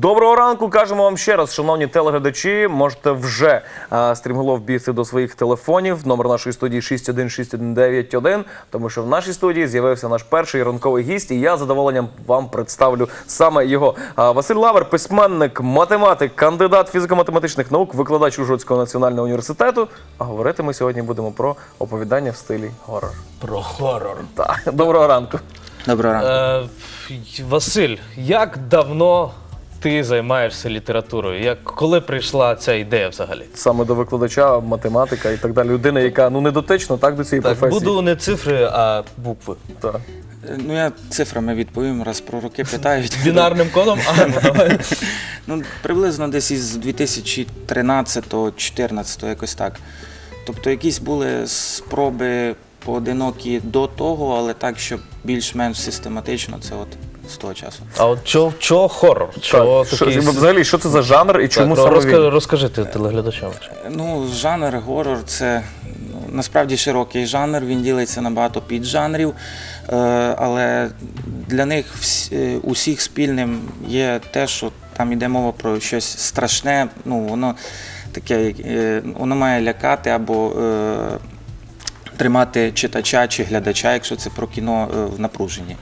Доброго ранку, кажемо вам ще раз, шановні телеглядачі. Можете вже а, стрімголов бігти до своїх телефонів. Номер нашої студії 6161991, тому що в нашій студії з'явився наш перший ранковий гість, і я з задоволенням вам представлю саме його. А, Василь Лавер, письменник, математик, кандидат фізико-математичних наук, викладач Ужгородського національного університету. А говорити ми сьогодні будемо про оповідання в стилі горор. Про хорор. Так, доброго ранку. Доброго ранку. Е, Василь, як давно ти займаєшся літературою? Як, коли прийшла ця ідея взагалі? Саме до викладача, математика і так далі. Людина, яка ну не дотична так до цієї Так, професії. буду не цифри, а букви. Так. Ну я цифрами відповім, раз про роки питають. Бінарним кодом? А, ну давай. Ну, приблизно десь із 2013-2014, якось так. Тобто якісь були спроби поодинокі до того, але так, щоб більш-менш систематично, це от з того часу. А от чого, чого хорор? Чого Так, що, такий... взагалі, що це за жанр і чому так, саме розка... він? Розкажи ти телеглядачам. Ну, жанр горор це ну, насправді широкий жанр, він ділиться на багато піджанрів, е, але для них вс- е, усіх спільним є те, що там йде мова про щось страшне, ну воно таке, е, воно має лякати або е, тримати читача чи глядача, якщо це про кіно е, в напруженні.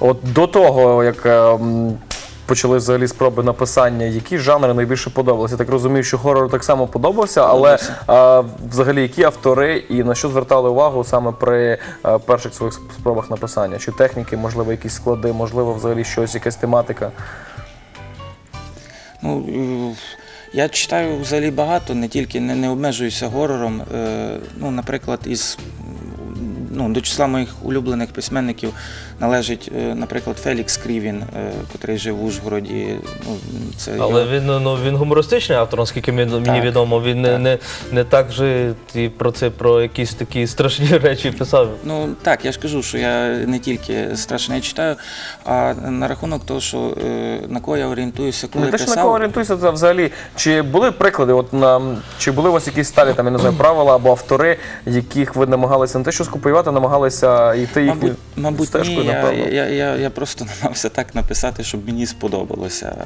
От до того, як е, почали взагалі спроби написання, які жанри найбільше подобалися? Я так розумію, що хорор так само подобався, але е, взагалі які автори і на що звертали увагу саме при е, перших своїх спробах написання? Чи техніки, можливо, якісь склади, можливо, взагалі щось, якась тематика? Ну, е, я читаю взагалі багато, не тільки не, не обмежуюся горором. Е, ну, наприклад, із ну, до числа моїх улюблених письменників належить, е, наприклад, Фелікс Крівін, е, котрий жив в Ужгороді. Ну, це Але його- він, ну, він гумористичний автор, наскільки мені, Так, відомо. Він не, так. не, не так же і про це, про якісь такі страшні речі писав. Ну так, я ж кажу, що я не тільки страшне читаю, а на рахунок того, що е, на кого я орієнтуюся, коли Не те, що на кого орієнтуєся, це взагалі. Чи були приклади, от на чи були у вас якісь сталі там, я не знаю, правила або автори, яких ви намагалися не те, що скопіювати, намагалися йти їхню Мабуть, мабуть стежкою, ні, я, напевно. я, я, я просто намагався так написати, щоб мені сподобалося.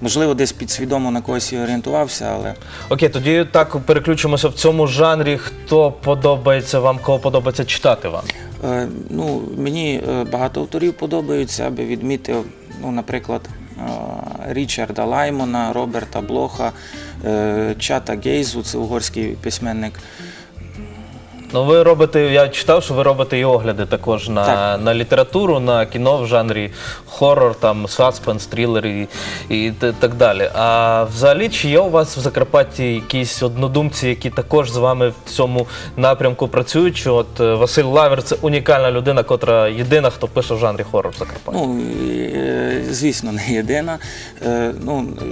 Можливо, десь підсвідомо на когось і орієнтувався, але Окей, тоді так переключимося в цьому жанрі. Хто подобається вам, кого подобається читати вам? е, ну, мені е, багато авторів подобаються, я би відмітив, ну, наприклад, е, Річарда Лаймона, Роберта Блоха, е, Чата Гейзу, це угорський письменник. Ну, ви робите, я читав, що ви робите і огляди також на, Так. на літературу, на кіно в жанрі хорор, там саспенс, трилер і, і т- так далі. А взагалі, чи є у вас в Закарпатті якісь однодумці, які також з вами в цьому напрямку працюють? Чи от е, Василь Лавер це унікальна людина, котра єдина, хто пише в жанрі хорор в Закарпатті? Ну, е, звісно, не єдина. Е, Ну, е,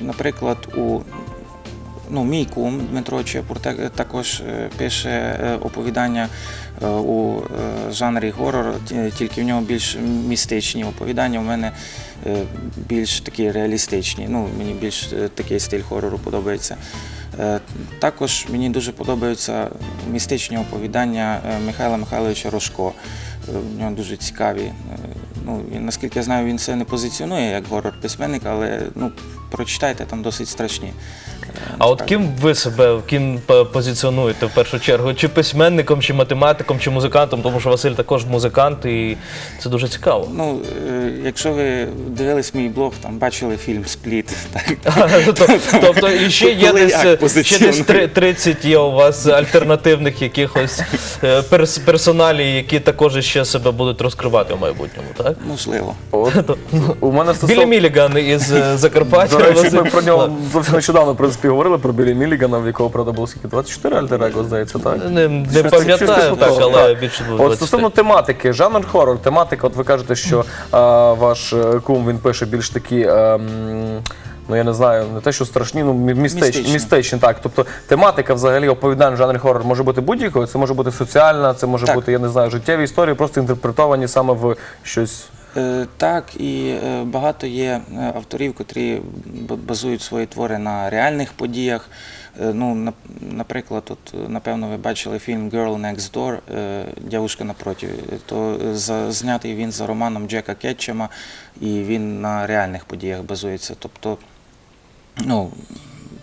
наприклад, у ну, мій кум Дмитро Чепур також е, пише е, оповідання е, у жанрі горор, тільки в нього більш містичні оповідання. У мене більш такі реалістичні. Ну, мені більш такий стиль хорору подобається. Також мені дуже подобаються містичні оповідання Михайла Михайловича Рожко. В нього дуже цікаві. Ну, наскільки я знаю, він це не позиціонує як горор-письменник, але ну, прочитайте, там досить страшні. Е, А от ким ви себе ким позиціонуєте в першу чергу? Чи письменником, чи математиком, чи музикантом? Тому що Василь також музикант, і це дуже цікаво. Ну, е, якщо ви дивились мій блог, там бачили фільм Спліт. Так? Тобто- Тобто і ще є Коли десь, як ще десь позиціонує? три- 30 є у вас альтернативних якихось е, перс- персоналій, які також ще себе будуть розкривати в майбутньому, так? Можливо. От, у мене Білі. Міліган із е, Закарпаття. Речі, ми про нього зовсім нещодавно в принципі говорили про Білі Мілігана, в якого правда було скільки 24 альтер-его, здається, так? Не, не пам'ятаю типу так, але більше От 20. стосовно тематики, жанр хорор, тематика, от ви кажете, що а, ваш е, кум він пише більш такі. ем, Ну, я не знаю, не те, що страшні, ну мі- містичні, так. Тобто тематика взагалі оповідань в жанрі хорор може бути будь-якою, це може бути соціальна, це може Так. бути, я не знаю, життєві історії, просто інтерпретовані саме в щось. Е, Так, і е, багато є е, авторів, котрі базують свої твори на реальних подіях. Ну, наприклад, от, напевно, ви бачили фільм Girl Next Door, Дівушка напроти. То знятий він за романом Джека Кетчема, і він на реальних подіях базується. Тобто, ну,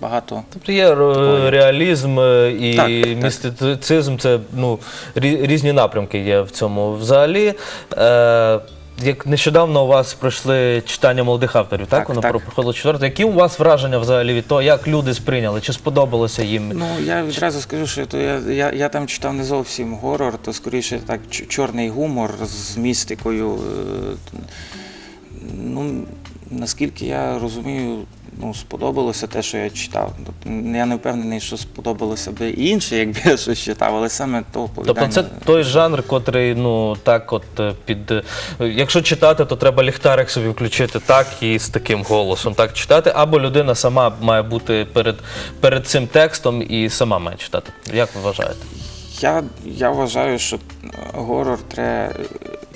багато. Тобто є Такої. реалізм і Так, так. містицизм, це ну, різні напрямки є в цьому. Взагалі, е, як нещодавно у вас пройшли читання молодих авторів, так? Так, Воно так. про- проходило четверте. Які у вас враження взагалі від того, як люди сприйняли? Чи сподобалося їм? Ну, я відразу скажу, що то я, я, я там читав не зовсім горор, то скоріше так чорний гумор з містикою. е, Ну, наскільки я розумію, ну, сподобалося те, що я читав. Тобто, я не впевнений, що сподобалося би і інше, якби я щось читав, але саме то оповідання. Тобто це той жанр, котрий, ну так, от е, під. е, Якщо читати, то треба ліхтарик собі включити так і з таким голосом так читати, або людина сама має бути перед, перед цим текстом і сама має читати. Як ви вважаєте? Я, я вважаю, що горор треба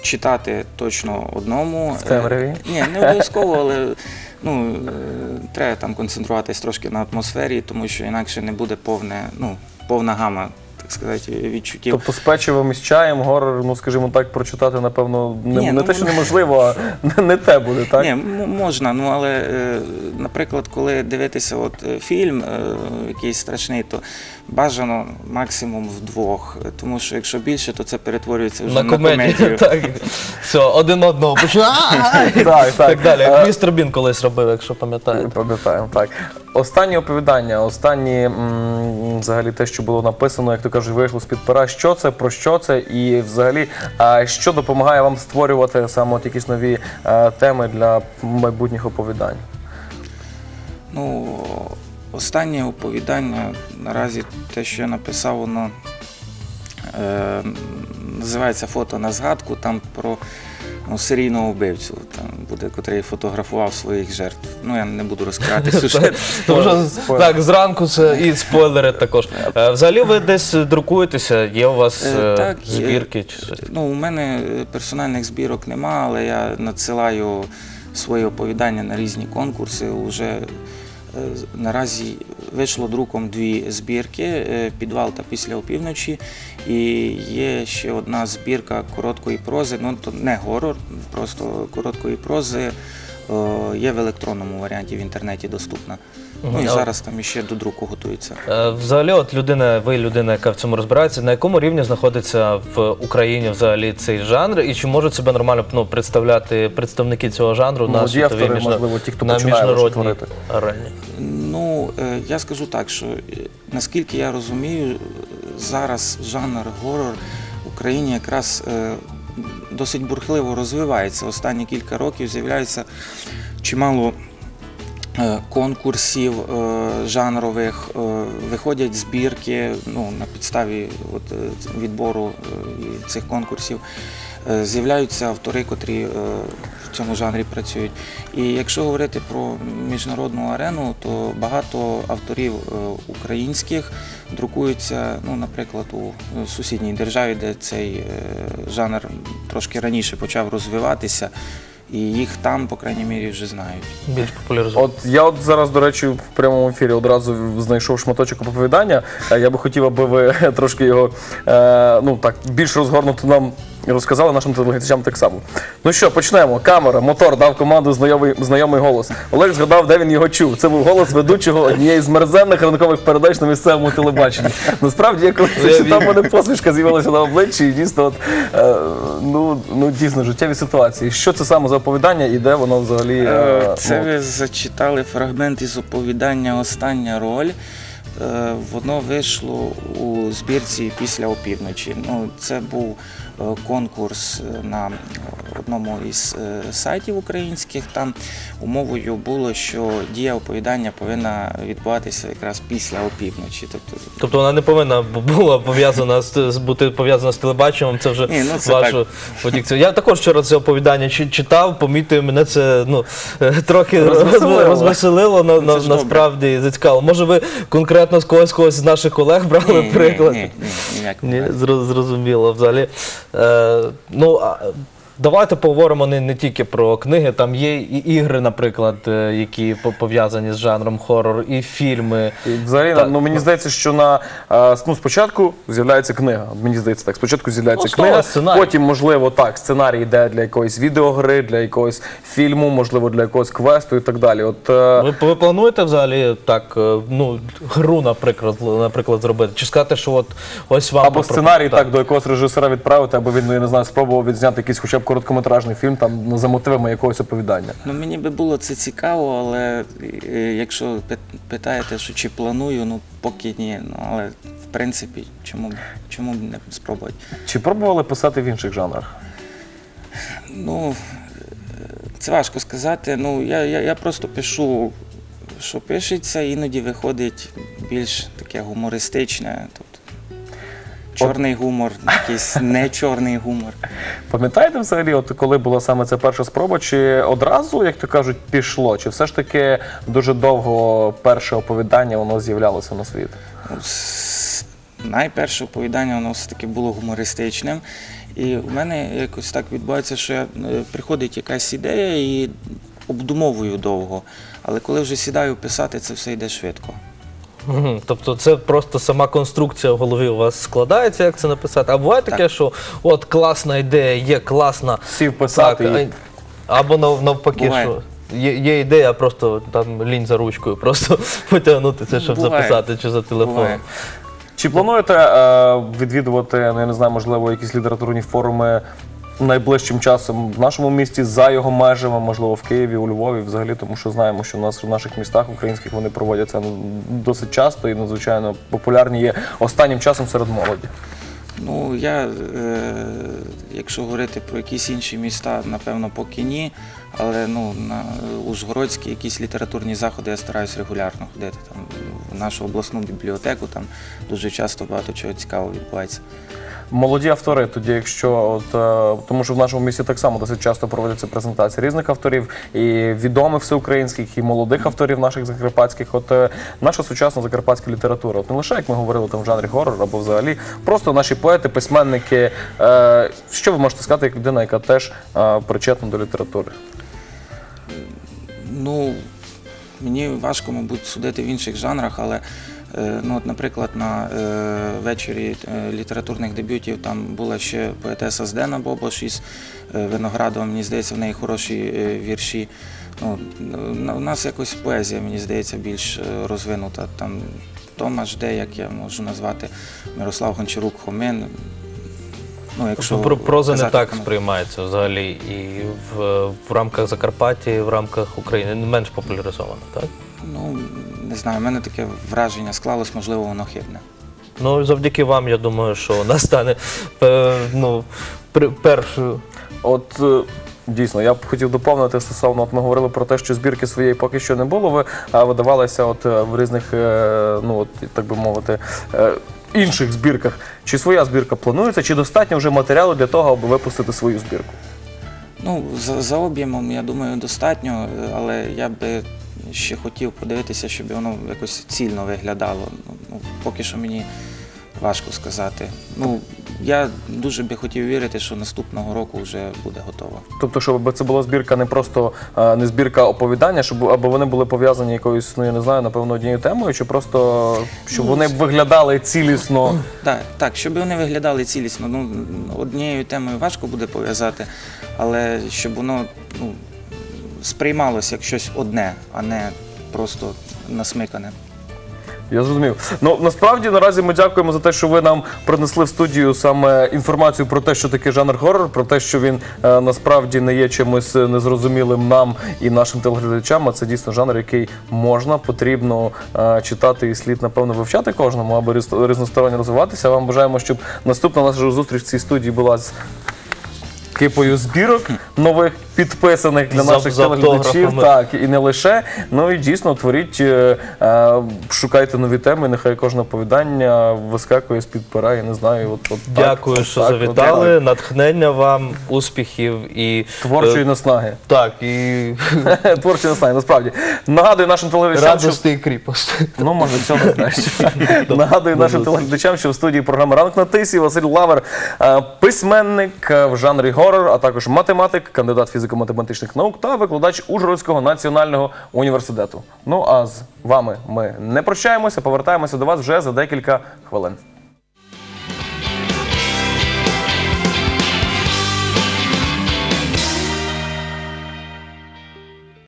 читати точно одному. В темряві? Е, Ні, не обов'язково, але ну, е, треба там концентруватись трошки на атмосфері, тому що інакше не буде повне, ну, повна гама, сказати, відчуттів. Тобто з печивом і з чаєм горор, ну скажімо так, прочитати, напевно, не, Ні, не ну, те, що неможливо, а не те буде, так? Ні, можна, ну але, е, наприклад, коли дивитися от, е, фільм е, якийсь страшний, то бажано максимум вдвох. Тому що якщо більше, то це перетворюється вже На на, комедію. комедію. так. Все, один одного починає. так, Так далі. Е, Як містер Бін колись робив, якщо пам'ятаєте. Пам'ятаємо, так. Останнє оповідання, останнє взагалі те, що було написано, як то кажуть, вийшло з-під пера. Що це, про що це, і взагалі, що допомагає вам створювати саме от якісь нові е, теми для майбутніх оповідань? Ну, останнє оповідання, наразі те, що я написав, воно е, називається Фото на згадку, там про серійного вбивцю, там буде, котрий фотографував своїх жертв. Ну, я не буду розкривати сюжет. Тому що, так, зранку це і спойлери також. Е, Взагалі ви десь друкуєтеся, є у вас Е, е, так, є. збірки чи щось? Ну, у мене е, персональних збірок нема, але я надсилаю свої оповідання на різні конкурси. Уже е, наразі вийшло друком дві збірки е, Підвал та після опівночі. І є ще одна збірка короткої прози, ну то не горор, просто короткої прози. е, Є в електронному варіанті в інтернеті доступна. Ну і зараз там іще до друку готується. Е, Взагалі, от людина, ви людина, яка в цьому розбирається, на якому рівні знаходиться в Україні взагалі цей жанр, і чи можуть себе нормально ну, представляти представники цього жанру на Молоді світовій автори, міжна- можливо, ті, хто на починає лише міжнародній творити. арені? Ну, е, я скажу так, що е, наскільки я розумію, е, зараз жанр горор в Україні якраз е, досить бурхливо розвивається. Останні кілька років з'являється чимало конкурсів е, жанрових, е, виходять збірки ну, на підставі от, е, відбору е, цих конкурсів. Е, З'являються автори, котрі е, в цьому жанрі працюють. І якщо говорити про міжнародну арену, то багато авторів е, українських друкуються, ну, наприклад, у е, сусідній державі, де цей е, жанр трошки раніше почав розвиватися, і їх там, по крайній мірі, вже знають. Більш популяризовано. От я от зараз, до речі, в прямому ефірі одразу знайшов шматочок оповідання. Е, Я би хотів, аби ви трошки його е, ну так більш розгорнуто нам розказали нашим телеглядачам так само. Ну що, почнемо. Камера, мотор дав команду знайомий, знайомий голос. Олег згадав, де він його чув. Це був голос ведучого однієї з мерзенних ранкових передач на місцевому телебаченні. Насправді, я коли це читав, мене посмішка з'явилася на обличчі, і дійсно, от, е, ну, ну дійсно життєві ситуації. Що це саме за оповідання і де воно взагалі? е, Е, Це ну, ви зачитали фрагмент із оповідання Остання роль. Е, Воно вийшло у збірці після опівночі. Ну, це був конкурс е, на одному із е, сайтів українських. Там умовою було, що дія оповідання повинна відбуватися якраз після опівночі. Тобто Тобто вона не повинна була пов'язана з, бути пов'язана з телебаченням. Це вже Ні, ну, це вашу подікцію. Я також вчора це оповідання чи- читав, помітив, мене це ну е, трохи Розвеселило. розвеселило, на, Ну, на, насправді зацікавило. Може, ви конкретно з когось когось з наших колег брали ні, приклад? ні, ні, ні, ніяк Ні, зрозуміло. Взагалі. Е, ну, а давайте поговоримо не, не тільки про книги, там є і ігри, наприклад, е, які пов'язані з жанром хорор, і фільми. І взагалі, Так. ну мені здається, що на е, ну, спочатку з'являється книга. Мені здається, так. Спочатку з'являється Ну, книга, сценарій. потім, можливо, так, сценарій йде для якоїсь відеогри, для якогось фільму, можливо, для якогось квесту і так далі. От е, Ви, ви плануєте взагалі так, ну, гру, наприклад, наприклад, зробити? Чи сказати, що от ось вам або сценарій так. до якогось режисера відправити, або він, ну, я не знаю, спробував відзняти якийсь хоча б короткометражний фільм там ну, за мотивами якогось оповідання. Ну, мені би було це цікаво, але е, якщо питаєте, що чи планую, ну поки ні. Ну, але в принципі, чому, б- чому б не спробувати? Чи пробували писати в інших жанрах? Ну, е, це важко сказати. Ну, я, я, я просто пишу, що пишеться, іноді виходить більш таке гумористичне. Чорний гумор, якийсь не чорний гумор. Пам'ятаєте взагалі, от коли була саме ця перша спроба, чи одразу, як то кажуть, пішло? Чи все ж таки дуже довго перше оповідання воно з'являлося на світ? Ну, Найперше оповідання воно все-таки було гумористичним. І в мене якось так відбувається, що е, приходить якась ідея і обдумовую довго. Але коли вже сідаю писати, це все йде швидко. Мгм. Тобто це просто сама конструкція в голові у вас складається, як це написати. А буває таке, що от класна ідея, є класна. Сів писати і а- або нав- навпаки, Буває. що є, є ідея, просто там лінь за ручкою, просто потягнути це, щоб Буває. записати чи за телефоном. Буває. Чи плануєте е, відвідувати, ну, я не знаю, можливо, якісь літературні форуми найближчим часом в нашому місті, за його межами, можливо, в Києві, у Львові, взагалі, тому що знаємо, що в нас в наших містах українських вони проводяться ну, досить часто і надзвичайно популярні є останнім часом серед молоді. Ну, я, е, якщо говорити про якісь інші міста, напевно, поки ні. Але ну, на Ужгородські якісь літературні заходи я стараюсь регулярно ходити. Там, в нашу обласну бібліотеку там дуже часто багато чого цікавого відбувається. Молоді автори, тоді, якщо от е, тому, що в нашому місті так само досить часто проводяться презентації різних авторів, і відомих всеукраїнських, і молодих авторів наших закарпатських. От е, наша сучасна закарпатська література, от не лише як ми говорили там в жанрі горор або взагалі, просто наші поети, письменники. Е, що ви можете сказати як людина, яка теж е, причетна до літератури? Ну, мені важко, мабуть, судити в інших жанрах, але, ну, от, наприклад, на е, вечорі е, літературних дебютів там була ще поетеса Здена Бобош із е, Виноградова. Мені здається, в неї хороші е, вірші. Ну, у нас якось поезія, мені здається, більш е, розвинута. Там Томаш Де, як я можу назвати, Мирослав Гончарук Хомин. Ну, якщо Про проза не так сприймається взагалі і в, в рамках Закарпаття, і в рамках України не менш популяризовано, так? Ну, не знаю, в мене таке враження склалось, можливо, воно хибне. Ну, завдяки вам, я думаю, що вона стане е, ну, першою. От е, дійсно, я б хотів доповнити стосовно. От ми говорили про те, що збірки своєї поки що не було. Ви а, видавалися от е, в різних, ну от так би мовити. Інших збірках. Чи своя збірка планується, чи достатньо вже матеріалу для того, аби випустити свою збірку? Ну, за, за об'ємом, я думаю, достатньо, але я би ще хотів подивитися, щоб воно якось цільно виглядало. Ну, ну, поки що мені важко сказати. Ну, я дуже би хотів вірити, що наступного року вже буде готово. Тобто, щоб це була збірка не просто е, не збірка оповідання, щоб аби вони були пов'язані якоюсь, ну я не знаю, напевно, однією темою, чи просто щоб вони виглядали цілісно. Так, так, щоб вони виглядали цілісно. Ну, однією темою важко буде пов'язати, але щоб воно ну, сприймалося як щось одне, а не просто насмикане. Я зрозумів. Ну насправді наразі ми дякуємо за те, що ви нам принесли в студію саме інформацію про те, що таке жанр хоррор, про те, що він е, насправді не є чимось незрозумілим нам і нашим телеглядачам. А це дійсно жанр, який можна, потрібно е, читати і слід, напевно, вивчати кожному, аби різ- різносторонньо розвиватися. Вам бажаємо, щоб наступна наша зустріч в цій студії була з кипою збірок нових підписаних для наших телеглядачів. Так, і не лише. Ну і дійсно творіть, е, е, шукайте нові теми. Нехай кожне оповідання вискакує з-під пера. Я не знаю. От, от Дякую, що так, завітали. от Натхнення вам, успіхів і. Творчої е, наснаги. так, і Творчої наснаги, насправді. Нагадую нашим телеглядачам, що радості і кріпості. Ну, може, цього краще. Нагадую нашим телеглядачам, що в студії програми Ранок на тисі Василь Лавер, письменник в жанрі горор. Хорор, а також математик, кандидат фізико-математичних наук та викладач Ужгородського національного університету. Ну а з вами ми не прощаємося, повертаємося до вас вже за декілька хвилин.